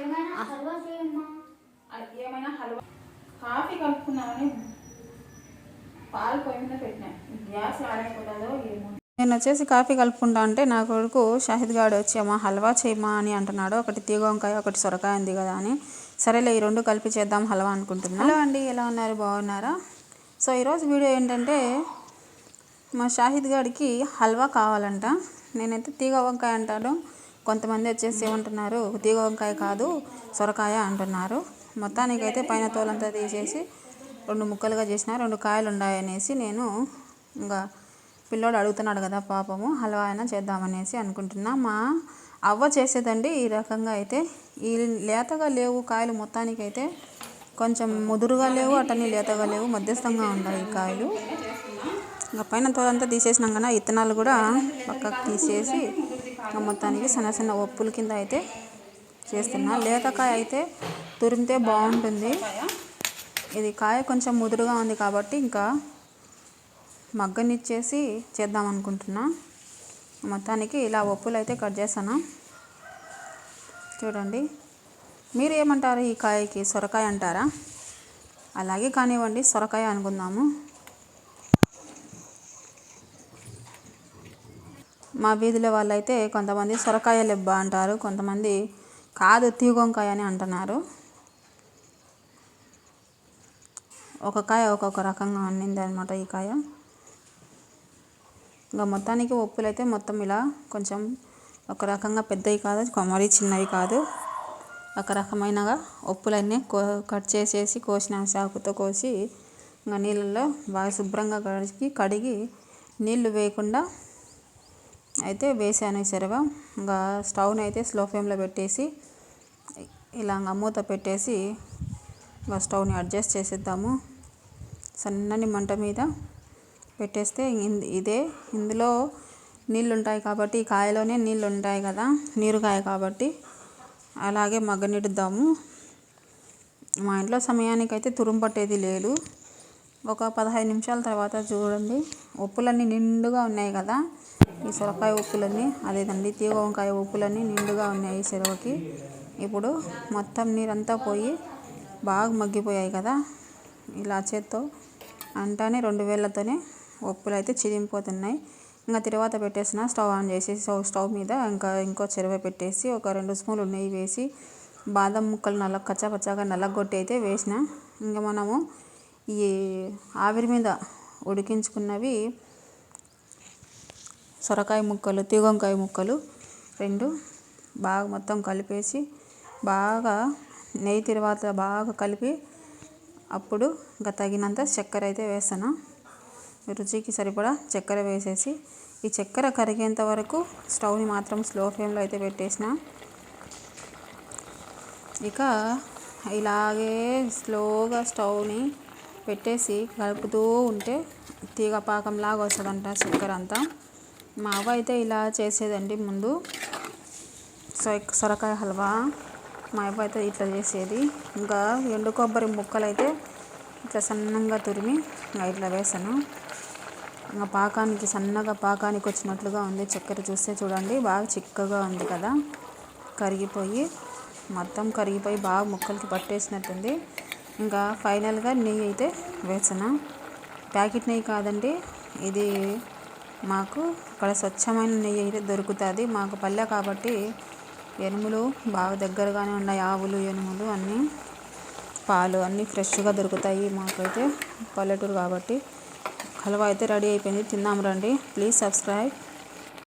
ఏమైనా హల్వా కాఫీ కలుపుకున్నామని పాలు పొయ్యి మీద పెట్టినా. గ్యాస్ ఆడైపోతుందో ఏమో. నేను వచ్చేసి కాఫీ కలుపుకుంటా అంటే నా కొడుకు షాహిద్ గాడు వచ్చి అమ్మ హల్వా చేయమా అని అంటున్నాడు. ఒకటి తీగ వంకాయ ఒకటి సొరకాయ ఉంది కదా అని. సరేలే ఈ రెండు కలిపి చేద్దాం హల్వా అనుకుంటున్నా. హలో అండి ఎలా ఉన్నారు? బాగున్నారా? సో ఈరోజు వీడియో ఏంటంటే మా షాహిద్ గాడికి హల్వా కావాలంట. నేనైతే తీగ వంకాయ అంటాను. కొంతమంది వచ్చేసి ఏమంటున్నారు తీగ వంకాయ కాదు సొరకాయ అంటున్నారు. మొత్తానికైతే పైన తోలంతా తీసేసి రెండు ముక్కలుగా చేసిన రెండు కాయలు ఉన్నాయనేసి నేను ఇంకా పిల్లోడు అడుగుతున్నాడు కదా పాపము హల్వా అయినా చేద్దామనేసి అనుకుంటున్నా. మా అవ్వ చేసేదండి ఈ రకంగా అయితే. ఈ లేతగా లేవు కాయలు మొత్తానికైతే. కొంచెం ముదురుగా లేవు అటన్నీ లేతగా లేవు మధ్యస్థంగా ఉన్నాయి ఈ కాయలు. ఇంకా పైన తోలంతా తీసేసినాం కదా ఇత్తనాలు కూడా పక్కకు తీసేసి మొత్తానికి సన్న సన్న ఒప్పుల కింద అయితే చేస్తున్నా. లేతకాయ అయితే తురిమితే బాగుంటుంది. ఇది కాయ కొంచెం ముదురుగా ఉంది కాబట్టి ఇంకా మగ్గనిచ్చేసి చేద్దాం అనుకుంటున్నా. మొత్తానికి ఇలా ఒప్పులు అయితే కట్ చేశాను చూడండి. మీరు ఏమంటారు ఈ కాయకి? సొరకాయ అంటారా? అలాగే కానివ్వండి సొరకాయ అనుకుందాము. మా వీధిలో వాళ్ళైతే కొంతమంది సొరకాయ లెబ్బ అంటారు కొంతమంది కాదు తీగొంకాయ అని అంటున్నారు. ఒక కాయ ఒక్కొక్క రకంగా ఉండింది అనమాట ఈ కాయ. ఇంకా మొత్తానికి ఒప్పులు అయితే మొత్తం ఇలా కొంచెం ఒక రకంగా పెద్దవి కాదు మరీ చిన్నవి కాదు. ఒక రకమైనగా ఒప్పులన్నీ కో కట్ చేసేసి కోసిన చాకుతో కోసి ఇంకా నీళ్ళల్లో బాగా శుభ్రంగా కడిగి కడిగి నీళ్ళు వేయకుండా అయితే వేసాను సెరవ ఇంకా స్టవ్ని అయితే స్లో ఫ్లేమ్లో పెట్టేసి ఇలా ఇంకా మూత పెట్టేసి ఇంకా స్టవ్ని అడ్జస్ట్ చేసేద్దాము. సన్నని మంట మీద పెట్టేస్తే ఇదే ఇందులో నీళ్ళు ఉంటాయి కాబట్టి ఈ కాయలోనే నీళ్ళు ఉంటాయి కదా నీరుకాయ కాబట్టి అలాగే మగ్గనిడుద్దాము మా ఇంట్లో సమయానికైతే తురుము పట్టేది లేదు. ఒక పదహైదు నిమిషాల తర్వాత చూడండి. ఉప్పులన్నీ నిండుగా ఉన్నాయి కదా. ఈ సొరకాయ ఉప్పులన్నీ అదేదండి తీగ వంకాయ ఉప్పులన్నీ నిండుగా ఉన్నాయి ఈ చెరువుకి. ఇప్పుడు మొత్తం నీరంతా పోయి బాగా మగ్గిపోయాయి కదా. ఇలా చేత్తో అంటానే రెండు వేళ్ళతోనే ఉప్పులు అయితే చిరిగిపోతున్నాయి ఇంకా తర్వాత పెట్టేసిన స్టవ్ ఆన్ చేసి స్టవ్ స్టవ్ మీద ఇంకా ఇంకో చెరువ పెట్టేసి ఒక రెండు స్పూన్లు నెయ్యి వేసి బాదం ముక్కలు నల్ల కచ్చా పచ్చాగా నల్లగొట్టి అయితే వేసిన. ఇంకా మనము ఈ ఆవిరి మీద ఉడికించుకున్నవి సొరకాయ ముక్కలు తీగంకాయ ముక్కలు రెండు బాగా మొత్తం కలిపేసి బాగా నెయ్యి తర్వాత బాగా కలిపి అప్పుడు ఇంకా తగినంత చక్కెర అయితే వేస్తాను. రుచికి సరిపడా చక్కెర వేసేసి ఈ చక్కెర కరిగేంత వరకు స్టవ్ని మాత్రం స్లో ఫ్లేమ్లో అయితే పెట్టేసిన. ఇక ఇలాగే స్లోగా స్టవ్ని పెట్టేసి కలుపుతూ ఉంటే తీగ పాకంలాగా వస్తుందంట చక్కెర అంతా. మా అవ్వ అయితే ఇలా చేసేదండి ముందు. సొరకాయ హల్వా. మా అవ్వ అయితే ఇట్లా చేసేది. ఇంకా ఎండు కొబ్బరి ముక్కలు అయితే ఇట్లా సన్నంగా తురిమి ఇంకా ఇట్లా వేసాను. ఇంకా పాకానికి సన్నగా పాకానికి వచ్చినట్లుగా ఉంది. చక్కెర చూస్తే చూడండి బాగా చిక్కగా ఉంది కదా. కరిగిపోయి మొత్తం కరిగిపోయి బాగా ముక్కలకి పట్టేసినట్టుంది. ఇంకా ఫైనల్గా నెయ్యి అయితే వేసాను. ప్యాకెట్ నెయ్యి కాదండి ఇది మాకు ఇక్కడ స్వచ్ఛమైన నెయ్యి అయితే దొరుకుతుంది. మాకు పల్లె కాబట్టి ఎనుములు బాగా దగ్గరగానే ఉన్నాయి. ఆవులు ఎనుములు అన్నీ పాలు అన్నీ ఫ్రెష్గా దొరుకుతాయి మాకైతే పల్లెటూరు కాబట్టి. హల్వా అయితే రెడీ అయిపోయింది. తిందాం రండి. Please subscribe.